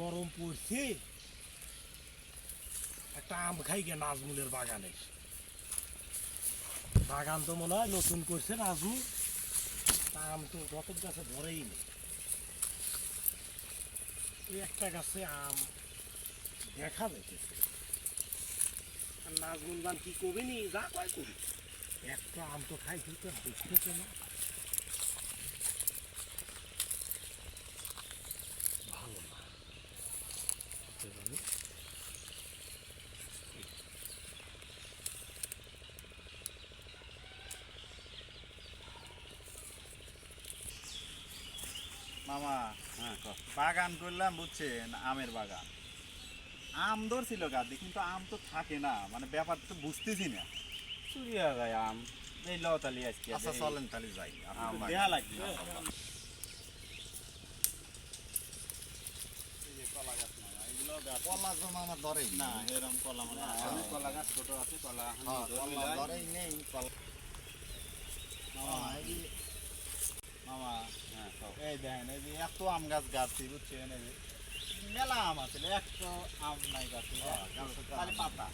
গরম পড়ছে, একটা আম খাই গে নাজমুলের বাগানে। বাগান তো মনে হয় নতুন করছে নাজমুল আম তো যত গাছে ধরেই নেই একটা গাছে আম দেখা যাইতেছে। আর নাজমুল গান কি করবে নি? যা কয় করি একটা আম তো খাই কিন্তু দেখতেছে না মামা বাগান করলাম বুঝছেন আমের বাগান। আম ধরছিল গাদি কিন্তু আম তো থাকে না মানে ব্যাপার তো বুঝতেছি না। চুরি হয়ে যায় আম এই লতালি আজকে আচ্ছা চলেন তাহলে যাই আম দেয়া লাগবে। কলা তো মামা ধরেই না এরকম কলা মানে কলা গাছ ছোট আছে কলা হ্যাঁ, কলা ধরেই নেই কলা মামা এই যে- মামা হ্যাঁ এই দেখেন এই যে এত আম গাছ গাছছি বুঝছেন এই যে মেলা আম আছে আম নাই গাছে খালি পাতা।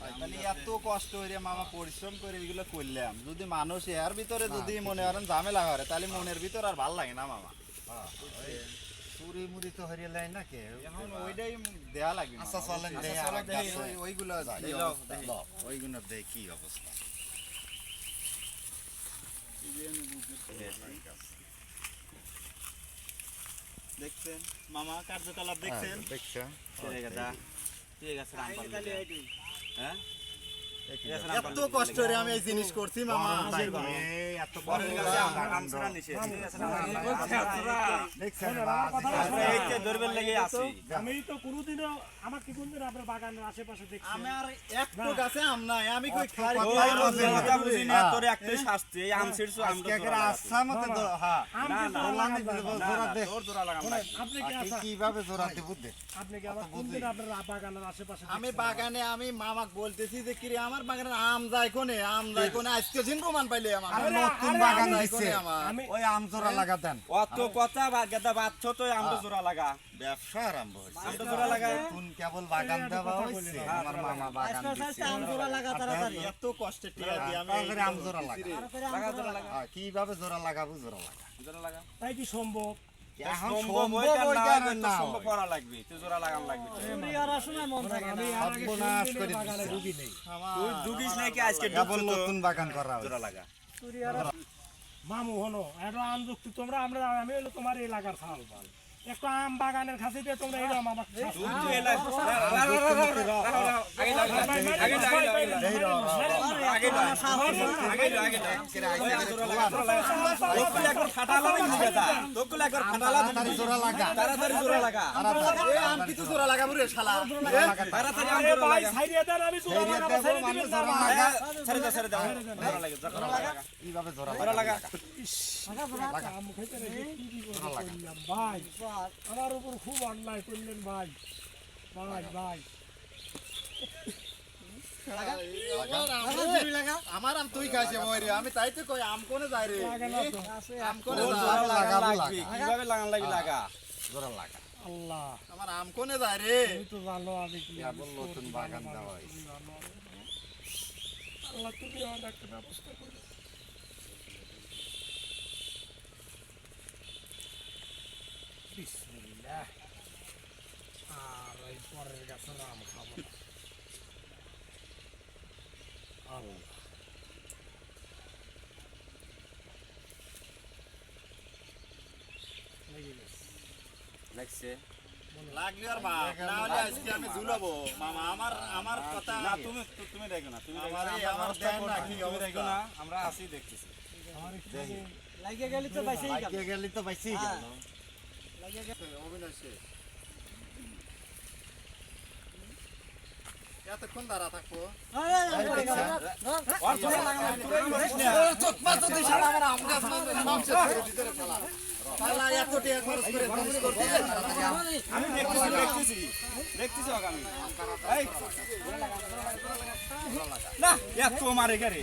তাহলে এত কষ্ট করে মামা পরিশ্রম করে এগুলো করলাম। যদি মানুষ এর ভিতরে যদি মনে করেন ঝামেলা করে তাহলে মনের ভিতর আর ভালো লাগে না মামা। চুরি মুড়ি তো হরিয়ে লাই না কে? এখন ওইটাই দেয়া লাগবে মামা, আচ্ছা চলেন আচ্ছা, ওইগুলো ওইগুলো দেই কি অবস্থা? দেখছেন? মামা কার্যকলাপ দেখছেন? দেখছেন। ঠিক আছে ঠিক আছে। হ্যাঁ? এত কষ্ট করে আমি এই জিনিস করছি মামা। তো। কোনোদিনও কোনদিন আপনার বাগানের আশেপাশে দেখছি? নাই। কই খাই? কথা বুঝি না তোর একটাই শাস্তি। এই ছিড়ছো। আচ্ছা মতে হ্যাঁ। জোড়া দে। জোড়া লাগাম আপনি কি আর কীভাবে জোড়া দিব আপনি কি আবার কোনদিন আপনার বাগানের আশেপাশে আমি বাগানে আমি মামাক বলতেছি যে কিরে আমার বাগানে আম যায় কোনে? আম যায় কোনে? আজকে দিন প্রমাণ পাইলে আমার। নতুন বাগান আমি- আমি ওই আম জোড়া লাগা দেন। অত কথা গেদা বাচ্চ তো আমটা জোড়া লাগা। ব্যবসা আরম্ভ হইছে আমটা জোড়া লাগা। কেবল বাগান দেওয়া হইছে। আমার মামা বাগান দিছে এত কষ্টে টিয়া দিয়ে আমি আম জোড়া লাগা। লাগা জোড়া লাগা। হ্যাঁ, কীভাবে জোড়া লাগাবো জোড়া লাগা? জোড়া লাগা। তাই কি সম্ভব? এখন সম্ভব ওইটা না সম্ভব করা লাগবে তুই জোড়া লাগাম লাগবে আমি আর আগে সর্বনাশ করে বাগানে ঢুকি নেই তুই ঢুকিস নাকি আজকে কেবল নতুন বাগান করা জোড়া লাগা মামু হনো এটা আম যুক্তি তোমরা আমরা আমি হলো তোমার এলাকার খাল পাল একটা আম বাগানের কাছে দিয়ে তোমরা এই। আগে আগে আগে লাগা ভাই আমার উপর খুব অন্যায় করলেন ভাই। ভাই ভাই। আমার আম তুই খাইছে মরে আমি তাই তো কই আম কোনে যায় রে? আম কোনে লাগা লাগবে কীভাবে লাগান লাগবে লাগা? জোড়া লাগা। আল্লাহ। আমার আম কোনে যায় রে? তুমি তো জানো আমি কি কেবল নতুন বাগান আমি। আল্লাহ তুমি আমার একটা ব্যবস্থা করো। বিসমিল্লাহ। আর এই পরের গাছের আম খাব না। আল্লাহ লাগছে লাগলি আর মা। না হলে আজকে আমি ঝুলাবো। মামা আমার আমার কথা না তুমি তুমি দেখো না তুমি আমার আমরা ব্যবস্থা না, তুমি দেখো না। আমরা আসি দেখতেছি। লাগিয়ে গেলি তো বাইসেই গেল। অবিনাশে এতক্ষণ দাঁড়া থাকব আর জোড়া লাগান লাগবে, তোরা কি করিস না? শালা এত টাকা খরচ করে খরচ করতে আমি দেখতেছি দেখতেছি দেখতেছি ওকে না এত মারে গারে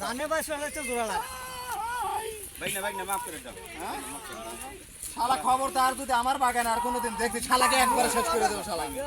ভাই না ভাই না মাফ করে দাও শালা খবর তার যদি আমার বাগানে আর কোনোদিন দেখছি শালাকে একবারে শেষ করে দেবো শালাকে